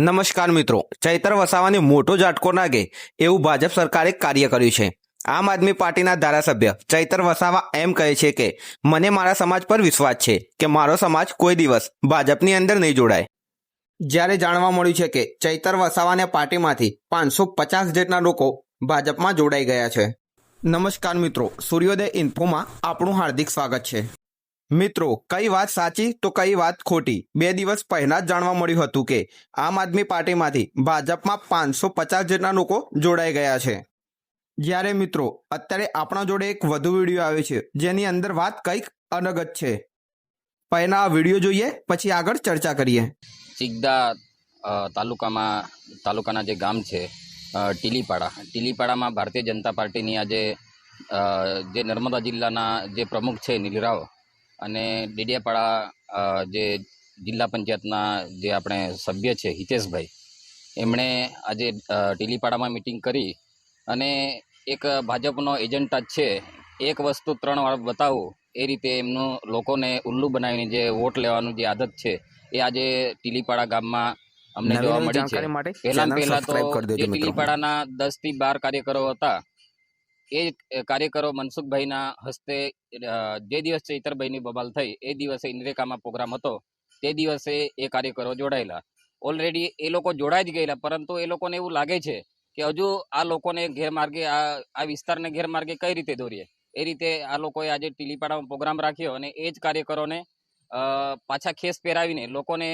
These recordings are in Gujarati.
નમસ્કાર મિત્રો, ચૈતર વસાવાને મોટો ઝાટકો નાગે એવું ભાજપ સરકારે કાર્ય કર્યું છે. આમ આદમી પાર્ટીના ધારાસભ્ય ચૈતર વસાવા એમ કહે છે કે, મને મારા સમાજ પર વિશ્વાસ છે કે મારો સમાજ કોઈ દિવસ ભાજપની અંદર નહીં જોડાય. જ્યારે જાણવા મળ્યું છે કે, ચૈતર વસાવાને પાર્ટીમાંથી પાંચસો પચાસ જેટલા લોકો ભાજપમાં જોડાઈ ગયા છે. નમસ્કાર મિત્રો, સૂર્યોદય ઇન્ફોમાં આપણું હાર્દિક સ્વાગત છે. મિત્રો, કઈ વાત સાચી તો કઈ વાત ખોટી? બે દિવસ પહેલા જ જાણવા મળ્યું હતું કે આમ આદમી પાર્ટીમાંથી ભાજપમાં પાંચસો પચાસ જેટલા લોકો જોડાઈ ગયા છે. જ્યારે મિત્રો, અત્યારે આપણા જોડે એક વધુ વીડિયો આવ્યો છે, જેની અંદર વાત કંઈક અલગ જ છે. પહેલા આ વીડિયો જોઈએ, પછી આગળ ચર્ચા કરીએ. સિગદા તાલુકામાં, તાલુકાના જે ગામ છે ટીલીપાડા. ટીલીપાડામાં ભારતીય જનતા પાર્ટીની આજે જે નર્મદા જિલ્લાના જે પ્રમુખ છે, નીલરાવ અને ડેડિયાપાડા જે જિલ્લા પંચાયતના જે આપણે સભ્ય છે હિતેશભાઈ એમણે આજે ટીલીપાડામાં મિટિંગ કરી અને એક ભાજપનો એજન્ટા જ છે. એક વસ્તુ ત્રણ વાર બતાવું એ રીતે એમનું લોકોને ઉલ્લુ બનાવીને જે વોટ લેવાનું જે આદત છે એ આજે ટીલીપાડા ગામમાં અમને જોવા મળી છે. પહેલા પહેલા તો ટીલીપાડાના દસથી બાર કાર્યકરો હતા એ કાર્યકરો મનસુખભાઈના હસ્તે જે દિવસ ચૈતરભાઈની બબાલ થઈ, એ દિવસે ઇન્દ્રેકામાં પ્રોગ્રામ હતો, તે દિવસે એ કાર્યકરો જોડાયેલા. ઓલરેડી એ લોકો જોડાઈ જ ગયેલા, પરંતુ એ લોકોને એવું લાગે છે કે હજુ આ લોકોને ગેરમાર્ગે, આ આ વિસ્તારને ગેરમાર્ગે કઈ રીતે દોરીએ? એ રીતે આ લોકોએ આજે ટીલીપાડામાં પ્રોગ્રામ રાખ્યો અને એ જ કાર્યકરોને પાછા ખેસ પહેરાવીને લોકોને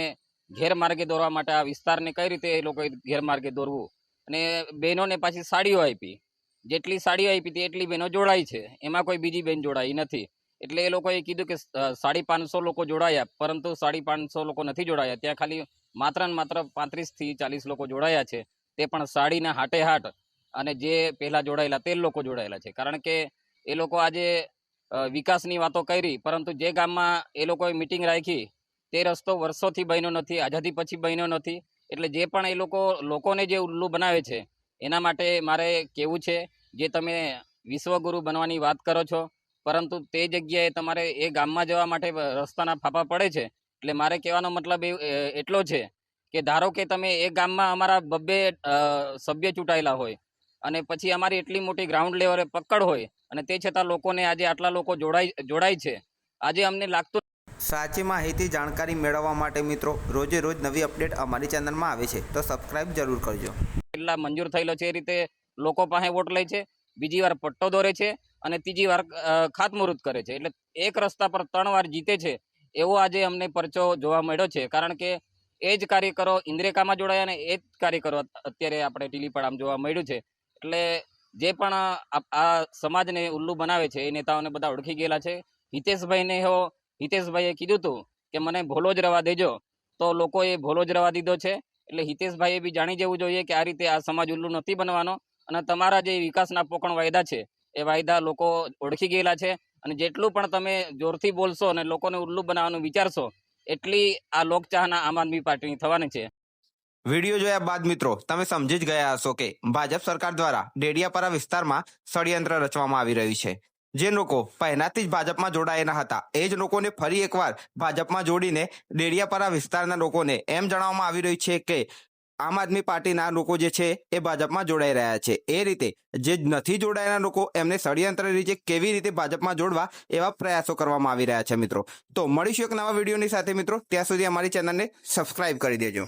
ગેરમાર્ગે દોરવા માટે આ વિસ્તારને કઈ રીતે એ લોકોએ ગેરમાર્ગે દોરવું? અને બહેનોને પાછી સાડીઓ આપી. જેટલી સાડીઓ આપી હતી, એટલી બહેનો જોડાઈ છે. એમાં કોઈ બીજી બેન જોડાઈ નથી. એટલે એ લોકોએ કીધું કે સાડી પાંચસો લોકો જોડાયા, પરંતુ સાડી પાંચસો લોકો નથી જોડાયા. ત્યાં ખાલી માત્ર ને માત્ર પાંત્રીસથી ચાલીસ લોકો જોડાયા છે. તે પણ સાડીના હાટે હાટ અને જે પહેલાં જોડાયેલા તે લોકો જોડાયેલા છે. કારણ કે એ લોકો આજે વિકાસની વાતો કરી, પરંતુ જે ગામમાં એ લોકોએ મિટિંગ રાખી, તે રસ્તો વર્ષોથી બન્યો નથી, આઝાદી પછી બન્યો નથી. એટલે જે પણ એ લોકો, લોકોને જે ઉલ્લુ બનાવે છે, એના માટે મારે કેવું છે જે તમે વિશ્વગુરુ બનવાની વાત કરો છો પરંતુ તે જગ્યાએ તમારે એ ગામમાં જવા માટે રસ્તાના ફાફા પડે છે? એટલે મારે કહેવાનો મતલબ એટલો છે કે ધારો કે તમે એ ગામમાં અમારા બબ્બે સભ્ય ચૂંટાયેલા હોય અને પછી અમારી એટલી મોટી ગ્રાઉન્ડ લેવલે પકડ હોય અને તે છતાં લોકોને આજે આટલા લોકો જોડાય જોડાય છે આજે અમને લાગતું સાચી માહિતી જાણકારી મેળવવા માટે મિત્રો રોજે રોજ નવી અપડેટ અમારી ચેનલમાં આવે છે તો સબસ્ક્રાઇબ જરૂર કરજો. કેટલા મંજૂર થયેલો છે એ રીતે લોકો પાસે વોટ લે છે, બીજી વાર પટ્ટો દોરે છે અને ત્રીજી વાર ખાતમુહૂર્ત કરે છે. એટલે એક રસ્તા પર ત્રણ વાર જીતે છે, એવો આજે અમને પરચો જોવા મળ્યો છે. કારણ કે એ જ કાર્યકરો ઇન્દ્રેકામાં જોડાયા અને એ જ કાર્યકરો અત્યારે આપણે ટીલીપાડામાં જોવા મળ્યું છે. એટલે જે પણ આ સમાજને ઉલ્લુ બનાવે છે, એ નેતાઓને બધા ઓળખી ગયેલા છે. હિતેશભાઈને એવો હિતેશભાઈએ કીધું હતું કે મને ભોલો જ રવા દેજો. તો લોકોએ ભોલો જ રવા દીધો છે. એટલે હિતેશભાઈએ બી જાણી જવું જોઈએ કે આ રીતે આ સમાજ ઉલ્લુ નથી બનવાનો. અને તમારા જે વિકાસના પોકણ વાયદા છે, એ વાયદા લોકો ઓળખી ગયેલા છે. અને જેટલું પણ તમે જોરથી બોલશો અને લોકોને ઉલ્લુ બનાવવાનું વિચારશો, એટલી આ લોકચાહના આમ આદમી પાર્ટીની થવાની છે. વીડિયો જોયા બાદ મિત્રો, તમે સમજી જ ગયા હશો કે ભાજપ સરકાર દ્વારા ડેડિયાપરા વિસ્તારમાં ષડયંત્ર રચવામાં આવી રહ્યું છે. જે લોકો પહેલાથી જ ભાજપમાં જોડાયેલા હતા, એ જ લોકોને ફરી એકવાર ભાજપમાં જોડીને ડેડિયાપરા વિસ્તારના લોકોને એમ જણાવવામાં આવી રહ્યું છે કે આમ આદમી પાર્ટીના લોકો જે છે એ ભાજપમાં જોડાઈ રહ્યા છે. એ રીતે જે નથી જોડાયેલા લોકો, એમને ષડયંત્ર રીતે કેવી રીતે ભાજપમાં જોડવા એવા પ્રયાસો કરવામાં આવી રહ્યા છે મિત્રો. તો મળીશું એક નવા વિડીયોની સાથે મિત્રો. ત્યાં સુધી અમારી ચેનલને સબસ્ક્રાઇબ કરી દેજો.